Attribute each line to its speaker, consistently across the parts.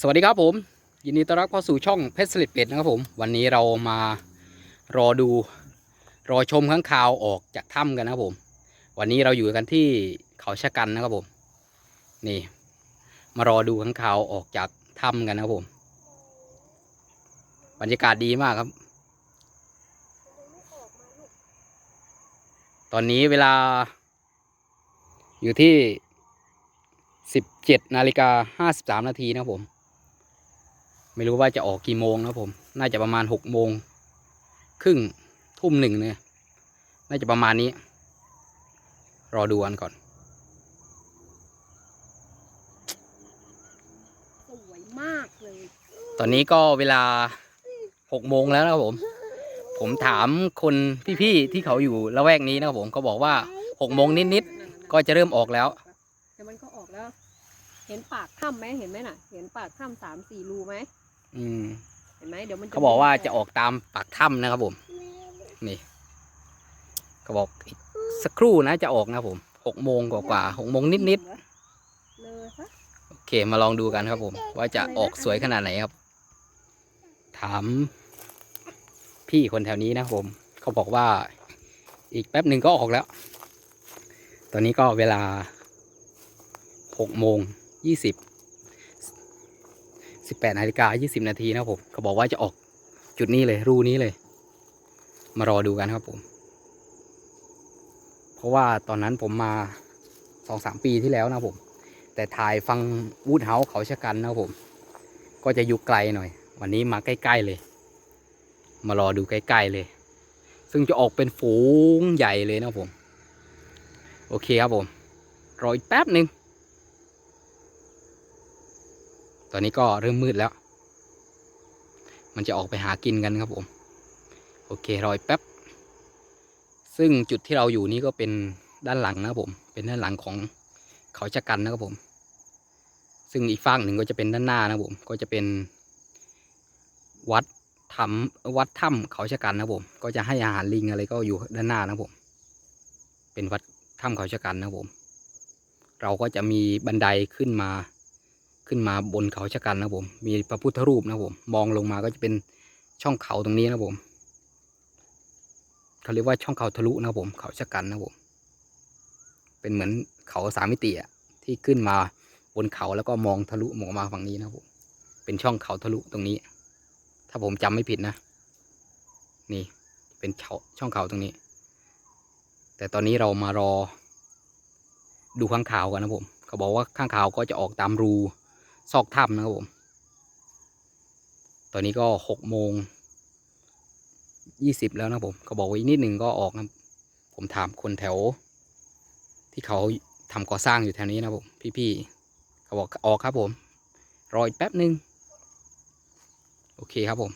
Speaker 1: สวัสดีครับผม ยินดีต้อนรับเข้าสู่ช่องเพชรสลิดเป็ดนะครับผม วันนี้เรามารอดูรอชมข้างคาวออกจากถ้ำกันนะครับผม วันนี้เราอยู่กันที่เขาชะกันนะครับผม นี่ มารอดูข้างคาวออกจากถ้ำกันนะครับผม บรรยากาศดีมากครับ ตอนนี้เวลา อยู่ที่17นาฬิกา53นาทีนะครับผม ไม่รู้ว่าจะออกกี่โมงนะครับผม น่าจะประมาณ6โมงครึ่งทุ่มหนึ่งเนี่ยน่าจะประมาณนี้ รอดูกันก่อน
Speaker 2: สวยมากเลย
Speaker 1: ตอนนี้ก็เวลา6โมงแล้วนะครับผม ผมถามคนพี่ๆที่เขาอยู่ละแวกนี้นะครับผมเขาบอกว่า6โมงนิดๆก็จะเริ่มออกแล้ว
Speaker 2: เดี๋ยวมันก็ออกแล้ว เห็นปากถ้ำไหมเห็นไหมน่ะ เห็นปากถ้ำสามสี่รูไหม
Speaker 1: อืม
Speaker 2: เห็นไหมเดี๋ยวมัน
Speaker 1: เขาบอกว่าจะออกตามปากถ้ำนะครับผม นี่เขาบอกอีกสักครู่นะจะออกนะครับผมหกโมงกว่าๆหกโมงนิด
Speaker 2: เลยซะ
Speaker 1: ๆโอเคมาลองดูกันครับผม ว่าจะออกสวยขนาดไหนครับ ถามพี่คนแถวนี้นะครับผม เขาบอกว่าอีกแป๊บหนึ่งก็ออกแล้ว ตอนนี้ก็เวลาหกโมงยี่สิบ สิบแปดนาฬิกายี่สิบนาทีนะครับผมเขาบอกว่าจะออกจุดนี้เลยรูนี้เลย มารอดูกันครับผม เพราะว่าตอนนั้นผมมาสองสามปีที่แล้วนะครับผม แต่ถ่ายฟังวูดเฮาส์เขาชะกันนะครับผม ก็จะอยู่ไกลหน่อย วันนี้มาใกล้ๆเลย มารอดูใกล้ๆเลย ซึ่งจะออกเป็นฝูงใหญ่เลยนะครับผม โอเคครับผม รออีกแป๊บหนึ่ง ตอนนี้ก็เริ่มมืดแล้ว มันจะออกไปหากินกันครับผม โอเครออีกแป๊บ ซึ่งจุดที่เราอยู่นี่ก็เป็นด้านหลังนะครับผม เป็นด้านหลังของเขาชะกันนะครับผม ซึ่งอีกฝั่งหนึ่งก็จะเป็นด้านหน้านะครับผม ก็จะเป็นวัดถ้ำวัดถ้ำเขาชะกันนะครับผม ก็จะให้อาหารลิงอะไรก็อยู่ด้านหน้านะครับผม เป็นวัดถ้ำเขาชะกันนะครับผม เราก็จะมีบันไดขึ้นมา ขึ้นมาบนเขาชะกันนะผม มีพระพุทธรูปนะผม มองลงมาก็จะเป็นช่องเขาตรงนี้นะผมเขาเรียกว่าช่องเขาทะลุนะผม เขาชะกันนะผม เป็นเหมือนเขาสามมิติอะที่ขึ้นมาบนเขาแล้วก็มองทะลุมองมาฝั่งนี้นะผม เป็นช่องเขาทะลุตรงนี้ ถ้าผมจำไม่ผิดนะ นี่ เป็นชช่องเขาตรงนี้ แต่ตอนนี้เรามารอดูข้างข่าวกันนะผม เขาบอกว่าข้างข่าวก็จะออกตามรู ซอกถ้ำนะครับผม ตอนนี้ก็หกโมงยี่สิบแล้วนะผมเขาบอกว่าอีกนิดหนึ่งก็ออกนะผมถามคนแถว ที่เขาทำก่อสร้างอยู่แถวนี้นะผมพี่ๆเขาบอกออกครับผม รออีกแป๊บหนึ่งโอเคครับผม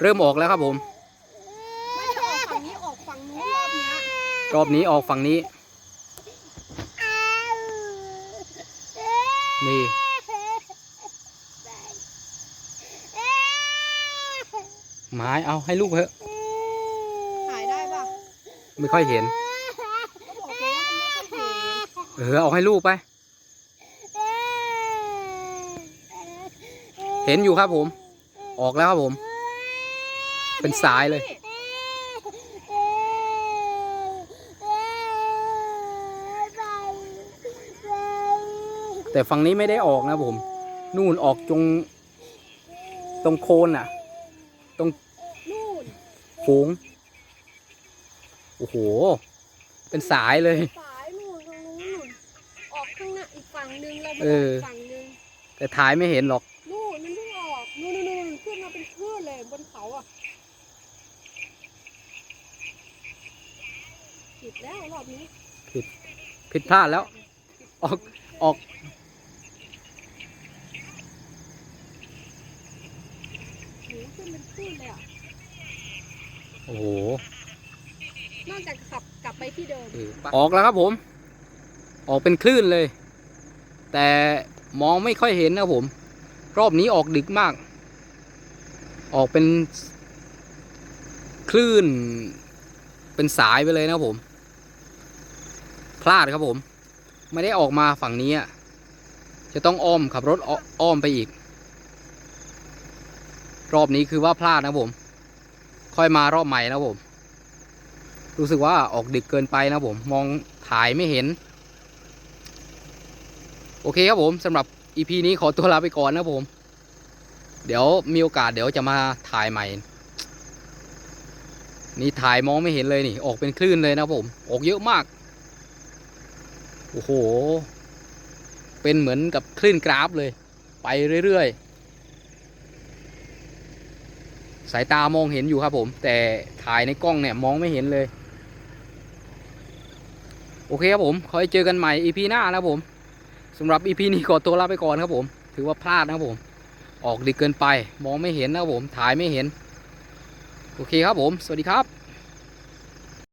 Speaker 1: เริ่มออกแล้วครับผม
Speaker 2: ไม่ได้ออกฝั่งนี้ออกฝั่งนู้นรอบเนี้ย
Speaker 1: รอบนี้ออกฝั่งนี้ นี่ ไม้เอาให้ลูกเถอะ
Speaker 2: ถ่ายได้ปะ
Speaker 1: ไม่ค่อยเห็น
Speaker 2: ก็บอกแล้วมันไม่ค่อยเห็น
Speaker 1: เออเอาให้ลูกไป เห็นอยู่ครับผม ออกแล้วครับผม เป็นสายเลย แต่ฝั่งนี้ไม่ได้ออกนะผม นู่นออกตรงตรงโคนน่ะ
Speaker 2: นู่น
Speaker 1: ฝูง โอ้โห เป็นสายเลย
Speaker 2: สายนู่นตรงนู้นนู่นออกข้างหน้าอีกฝั่งนึงเราไป
Speaker 1: เอ
Speaker 2: อ
Speaker 1: อ
Speaker 2: อกอีกฝั่งนึง
Speaker 1: แต่ถ่ายไม่เห็นหรอก
Speaker 2: นู่นมันเพิ่งออกนู่นนู่นนู่นขึ้นมาเป็นคลื่นเลยบนเขาอะผิดแล้วรอบนี้
Speaker 1: ผิดพลาดแล้ว ออกออก
Speaker 2: หนู ขึ้นเป็นคลื่นเลยอะ
Speaker 1: โอ้โห
Speaker 2: นอกจากขับกลับไปที่เดิม
Speaker 1: ออกแล้วครับผม ออกเป็นคลื่นเลย แต่มองไม่ค่อยเห็นนะครับผม รอบนี้ออกดึกมาก ออกเป็นคลื่น เป็นสายไปเลยนะครับผม พลาดครับผม ไม่ได้ออกมาฝั่งนี้อะจะต้องอ้อมขับรถอ้ออ้อมไปอีก รอบนี้คือว่าพลาดนะผม ค่อยมารอบใหม่นะผม รู้สึกว่าออกดึกเกินไปนะผม มองถ่ายไม่เห็น โอเคครับผมสำหรับ EP นี้ขอตัวลาไปก่อนนะผม เดี๋ยวมีโอกาสเดี๋ยวจะมาถ่ายใหม่ นี่ถ่ายมองไม่เห็นเลยนี่ออกเป็นคลื่นเลยนะผม ออกเยอะมาก โอ้โห เป็นเหมือนกับคลื่นกราฟเลย ไปเรื่อยๆ สายตามองเห็นอยู่ครับผม แต่ถ่ายในกล้องเนี่ยมองไม่เห็นเลย โอเคครับผมขอให้เจอกันใหม่ EP หน้านะครับผมสำหรับ EP นี้ขอตัวลาไปก่อนครับผม ถือว่าพลาดนะครับผม ออกดึกเกินไป มองไม่เห็นนะครับผม ถ่ายไม่เห็น โอเคครับผม สวัสดีครับ